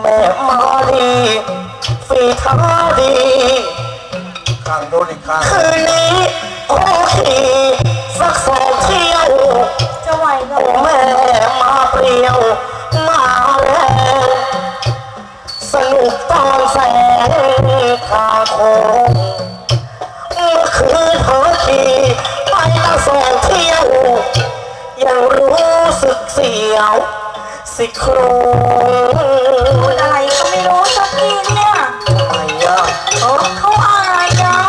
แม่มาดี ฝีท้าดีข้างโน้นอีกข้างคืนนี้ขอขี่สักสองเที่ยวจะไหวเหรอโอ้แม่มาเปรี้ยว มาแรงสนุกตอนแสงทาโคงเมื่อคืนเธอขี่ไปละสองเที่ยว ยังรู้สึกเสียว สิโครง Oh,